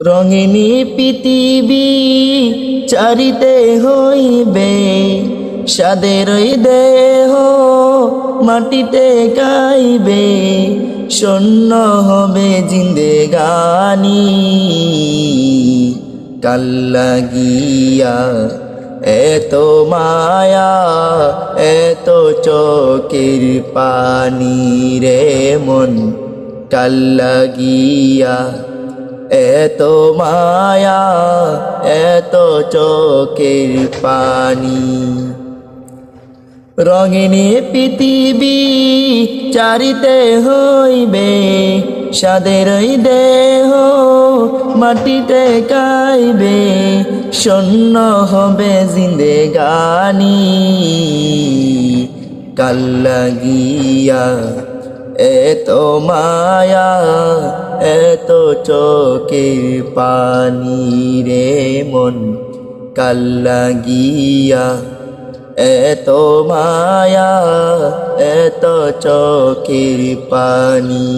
রঙিনী পৃথিবী চারিতে হইবে সাদের দেহ মাটিতে গাইবে শূন্য হবে জিন্দেগানি। কাল্লাগিয়া এত মায়া, এত চোখের পানি রে মন। কাল্লাগিয়া এত মায়া এত চোখের পানি। রঙিনী পৃথিবী চারিতে হইবে সাদের দেহ মাটিতে গাইবে, শূন্য হবে জিন্দে গানি জিন্দেগানি কাল্লাগিয়া এত মায়া এত চোখে পানি রে মন কাল্লাগিয়া এত মায়া এত চোখের পানি।